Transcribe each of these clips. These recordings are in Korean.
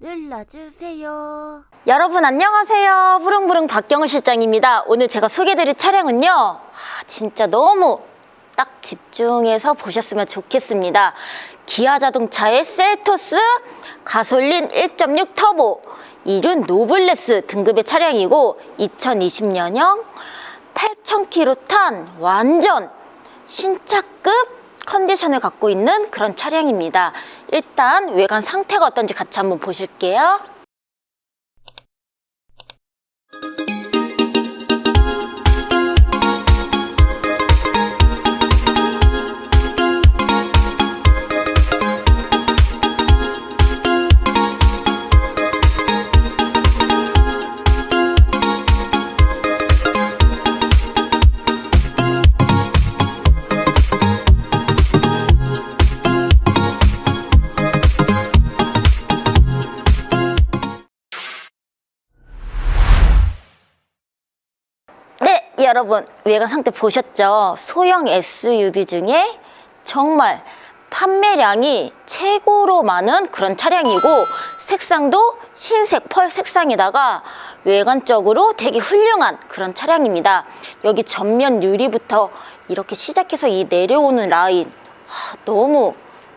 눌러주세요. 여러분 안녕하세요. 부릉부릉 박경우 실장입니다. 오늘 제가 소개해드릴 차량은요. 아, 진짜 너무 딱 집중해서 보셨으면 좋겠습니다. 기아 자동차의 셀토스 가솔린 1.6 터보 이륜 노블레스 등급의 차량이고 2020년형 8,000km 탄 완전 신차급 컨디션을 갖고 있는 그런 차량입니다. 일단 외관 상태가 어떤지 같이 한번 보실게요. 여러분 외관 상태 보셨죠? 소형 SUV 중에 정말 판매량이 최고로 많은 그런 차량이고 색상도 흰색 펄 색상에다가 외관적으로 되게 훌륭한 그런 차량입니다. 여기 전면 유리부터 이렇게 시작해서 이 내려오는 라인 아, 너무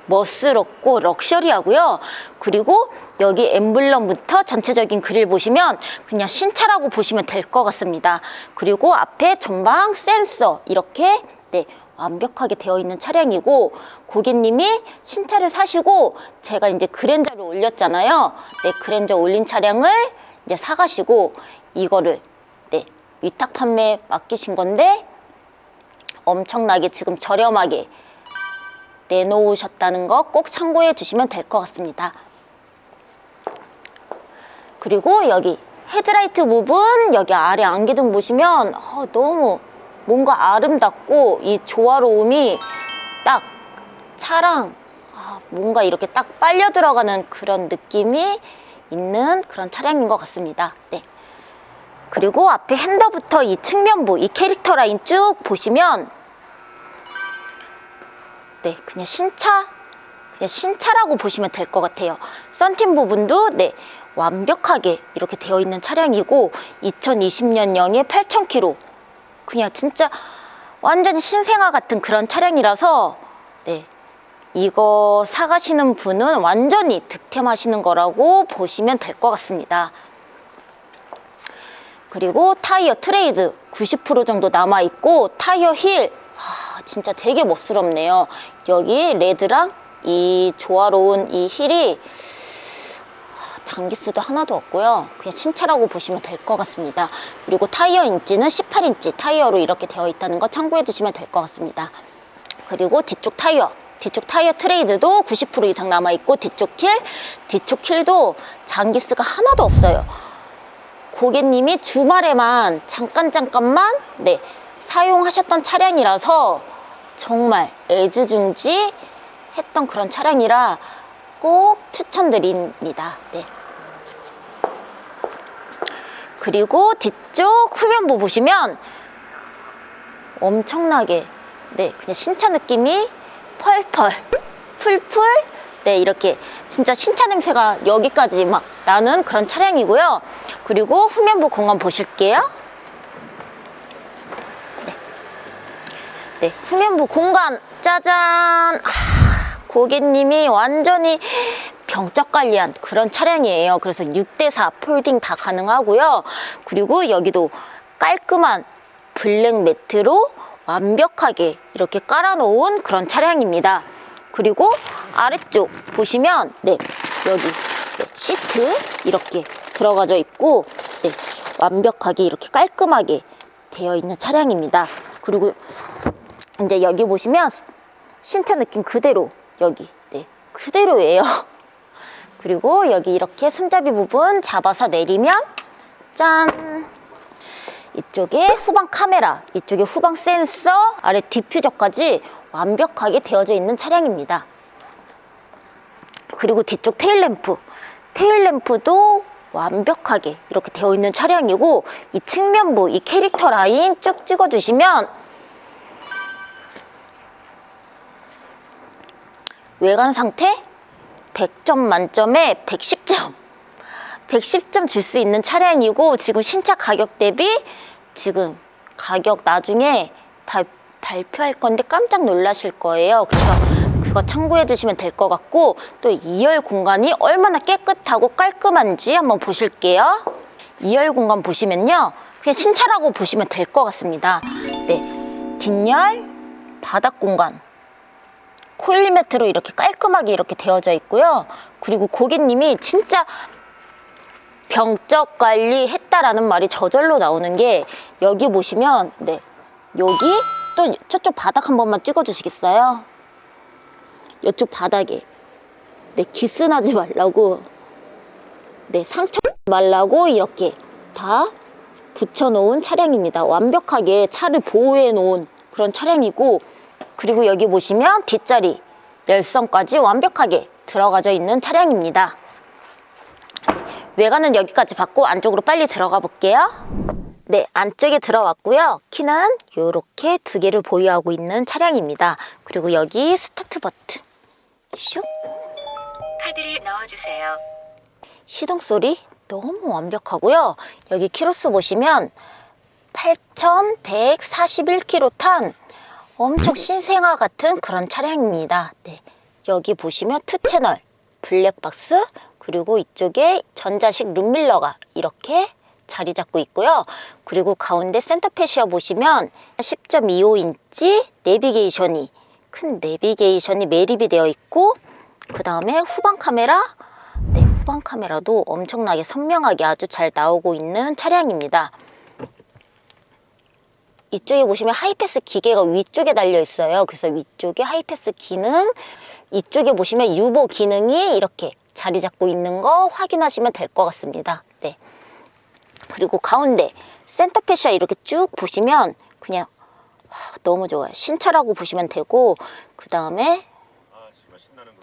멋스럽고 럭셔리하고요. 그리고 여기 엠블럼부터 전체적인 그릴 보시면 그냥 신차라고 보시면 될 것 같습니다. 그리고 앞에 전방 센서 이렇게 네, 완벽하게 되어 있는 차량이고 고객님이 신차를 사시고 제가 이제 그랜저를 올렸잖아요. 네, 그랜저 올린 차량을 이제 사가시고 이거를 네, 위탁 판매 맡기신 건데 엄청나게 지금 저렴하게 내놓으셨다는 거 꼭 참고해 주시면 될 것 같습니다. 그리고 여기 헤드라이트 부분 여기 아래 안개등 보시면 어, 너무 뭔가 아름답고 이 조화로움이 딱 차랑 아, 뭔가 이렇게 딱 빨려 들어가는 그런 느낌이 있는 그런 차량인 것 같습니다. 네. 그리고 앞에 핸더부터 이 측면부 이 캐릭터 라인 쭉 보시면 네, 그냥 신차, 그냥 신차라고 보시면 될 것 같아요. 썬팅 부분도 네, 완벽하게 이렇게 되어 있는 차량이고 2020년형에 8,000km. 그냥 진짜 완전히 신생아 같은 그런 차량이라서 네, 이거 사가시는 분은 완전히 득템하시는 거라고 보시면 될 것 같습니다. 그리고 타이어 트레이드 90% 정도 남아 있고 타이어 힐 아, 진짜 되게 멋스럽네요. 여기 레드랑 이 조화로운 이 힐이 아, 장기수도 하나도 없고요. 그냥 신차라고 보시면 될 것 같습니다. 그리고 타이어 인치는 18인치 타이어로 이렇게 되어 있다는 거 참고해 주시면 될 것 같습니다. 그리고 뒤쪽 타이어 뒤쪽 타이어 트레이드도 90% 이상 남아 있고 뒤쪽 킬 뒤쪽 킬도 장기수가 하나도 없어요. 고객님이 주말에만 잠깐 잠깐만 네 사용하셨던 차량이라서 정말 애지중지 했던 그런 차량이라 꼭 추천드립니다. 네. 그리고 뒤쪽 후면부 보시면 엄청나게 네 그냥 신차 느낌이 펄펄 풀풀 네 이렇게 진짜 신차 냄새가 여기까지 막 나는 그런 차량이고요. 그리고 후면부 공간 보실게요. 네 후면부 공간 짜잔. 아, 고객님이 완전히 병적 관리한 그런 차량이에요. 그래서 6대4 폴딩 다 가능하고요. 그리고 여기도 깔끔한 블랙 매트로 완벽하게 이렇게 깔아놓은 그런 차량입니다. 그리고 아래쪽 보시면 네 여기 네, 시트 이렇게 들어가져 있고 네, 완벽하게 이렇게 깔끔하게 되어 있는 차량입니다. 그리고 이제 여기 보시면 신차 느낌 그대로 여기 네 그대로예요. 그리고 여기 이렇게 손잡이 부분 잡아서 내리면 짠 이쪽에 후방 카메라, 이쪽에 후방 센서, 아래 디퓨저까지 완벽하게 되어져 있는 차량입니다. 그리고 뒤쪽 테일램프, 테일램프도 완벽하게 이렇게 되어 있는 차량이고 이 측면부, 이 캐릭터 라인 쭉 찍어주시면 외관 상태 100점 만점에 110점 110점 줄 수 있는 차량이고 지금 신차 가격 대비 지금 가격 나중에 발, 발표할 건데 깜짝 놀라실 거예요. 그래서 그거 참고해 주시면 될 것 같고 또 2열 공간이 얼마나 깨끗하고 깔끔한지 한번 보실게요. 2열 공간 보시면요. 그냥 신차라고 보시면 될 것 같습니다. 네. 뒷열 바닥 공간 코일 매트로 이렇게 깔끔하게 이렇게 되어져 있고요. 그리고 고객님이 진짜 병적 관리했다라는 말이 저절로 나오는 게 여기 보시면 네 여기 또 저쪽 바닥 한 번만 찍어 주시겠어요? 이쪽 바닥에 네 기스나지 말라고 네 상처 말라고 이렇게 다 붙여놓은 차량입니다. 완벽하게 차를 보호해 놓은 그런 차량이고 그리고 여기 보시면 뒷자리 열선까지 완벽하게 들어가져 있는 차량입니다. 외관은 여기까지 받고 안쪽으로 빨리 들어가 볼게요. 네, 안쪽에 들어왔고요. 키는 이렇게 두 개를 보유하고 있는 차량입니다. 그리고 여기 스타트 버튼. 슉. 카드를 넣어주세요. 시동 소리 너무 완벽하고요. 여기 키로수 보시면 8,141km 탄 엄청 신생아 같은 그런 차량입니다. 네. 여기 보시면 투 채널 블랙박스 그리고 이쪽에 전자식 룸밀러가 이렇게 자리 잡고 있고요. 그리고 가운데 센터 패시어 보시면 10.25인치 내비게이션이 큰 내비게이션이 매립이 되어 있고 그 다음에 후방 카메라 네, 후방 카메라도 엄청나게 선명하게 아주 잘 나오고 있는 차량입니다. 이쪽에 보시면 하이패스 기계가 위쪽에 달려 있어요. 그래서 위쪽에 하이패스 기능, 이쪽에 보시면 유보 기능이 이렇게 자리 잡고 있는 거 확인하시면 될 것 같습니다. 네. 그리고 가운데 센터 패시아 이렇게 쭉 보시면 그냥 와, 너무 좋아요. 신차라고 보시면 되고 그 다음에 아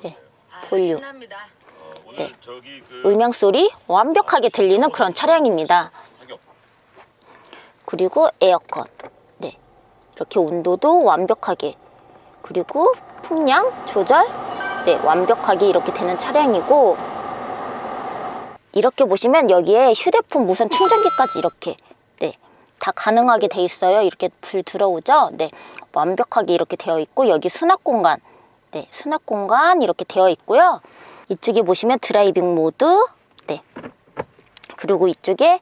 네. 거예요. 볼륨. 어, 네. 그 음향 소리 완벽하게 들리는 그런 차량입니다. 그리고 에어컨. 네. 이렇게 온도도 완벽하게. 그리고 풍량 조절. 네, 완벽하게 이렇게 되는 차량이고 이렇게 보시면 여기에 휴대폰 무선 충전기까지 이렇게 네. 다 가능하게 돼 있어요. 이렇게 불 들어오죠? 네. 완벽하게 이렇게 되어 있고 여기 수납 공간. 네, 수납 공간 이렇게 되어 있고요. 이쪽에 보시면 드라이빙 모드. 네. 그리고 이쪽에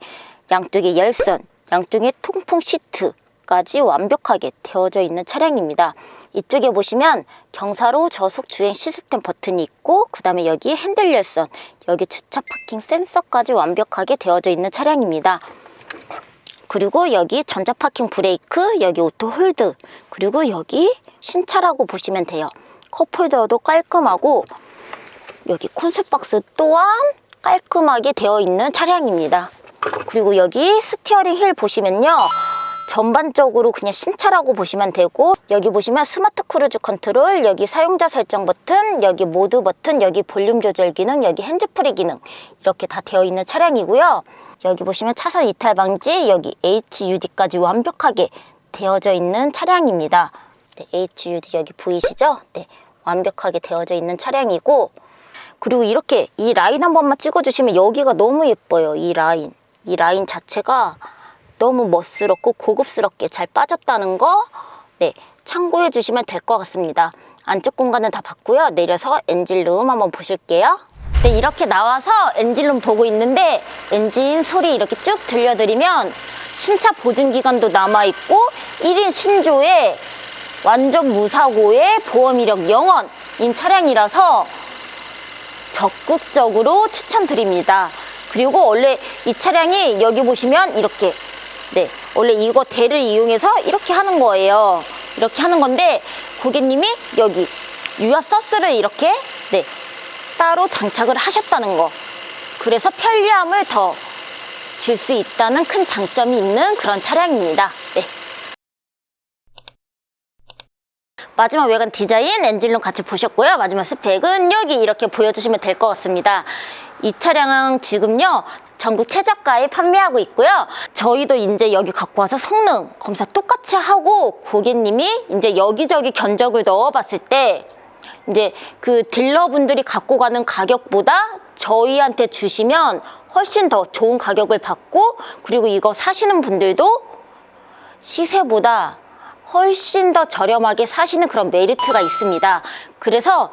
양쪽에 열선, 양쪽에 통풍 시트 까지 완벽하게 되어져 있는 차량입니다. 이쪽에 보시면 경사로 저속 주행 시스템 버튼이 있고 그 다음에 여기 핸들 열선, 여기 주차 파킹 센서까지 완벽하게 되어져 있는 차량입니다. 그리고 여기 전자 파킹 브레이크, 여기 오토 홀드, 그리고 여기 신차라고 보시면 돼요. 컵홀더도 깔끔하고 여기 콘셉 박스 또한 깔끔하게 되어 있는 차량입니다. 그리고 여기 스티어링 휠 보시면요. 전반적으로 그냥 신차라고 보시면 되고 여기 보시면 스마트 크루즈 컨트롤 여기 사용자 설정 버튼 여기 모드 버튼 여기 볼륨 조절 기능 여기 핸즈프리 기능 이렇게 다 되어 있는 차량이고요 여기 보시면 차선 이탈 방지 여기 HUD까지 완벽하게 되어져 있는 차량입니다 네, HUD 여기 보이시죠? 네, 완벽하게 되어져 있는 차량이고 그리고 이렇게 이 라인 한 번만 찍어주시면 여기가 너무 예뻐요. 이 라인. 이 라인 자체가 너무 멋스럽고 고급스럽게 잘 빠졌다는 거 네, 참고해 주시면 될 것 같습니다. 안쪽 공간은 다 봤고요. 내려서 엔진룸 한번 보실게요. 네, 이렇게 나와서 엔진룸 보고 있는데 엔진 소리 이렇게 쭉 들려드리면 신차 보증 기간도 남아있고 1인 신조에 완전 무사고의 보험 이력 영원인 차량이라서 적극적으로 추천드립니다. 그리고 원래 이 차량이 여기 보시면 이렇게 네 원래 이거 대를 이용해서 이렇게 하는 거예요. 이렇게 하는 건데 고객님이 여기 유압 서스를 이렇게 네 따로 장착을 하셨다는 거. 그래서 편리함을 더 줄 수 있다는 큰 장점이 있는 그런 차량입니다. 네. 마지막 외관 디자인 엔진룸 같이 보셨고요. 마지막 스펙은 여기 이렇게 보여주시면 될 것 같습니다. 이 차량은 지금요. 전국 최저가에 판매하고 있고요. 저희도 이제 여기 갖고 와서 성능 검사 똑같이 하고 고객님이 이제 여기저기 견적을 넣어봤을 때 이제 그 딜러분들이 갖고 가는 가격보다 저희한테 주시면 훨씬 더 좋은 가격을 받고 그리고 이거 사시는 분들도 시세보다 훨씬 더 저렴하게 사시는 그런 메리트가 있습니다. 그래서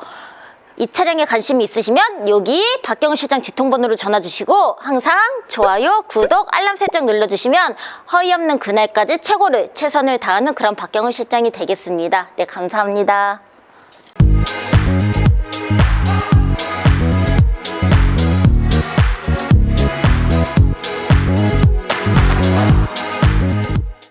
이 차량에 관심이 있으시면 여기 박경우 실장 지통번호로 전화 주시고 항상 좋아요, 구독, 알람 설정 눌러주시면 허위 없는 그날까지 최고를 최선을 다하는 그런 박경우 실장이 되겠습니다. 네, 감사합니다.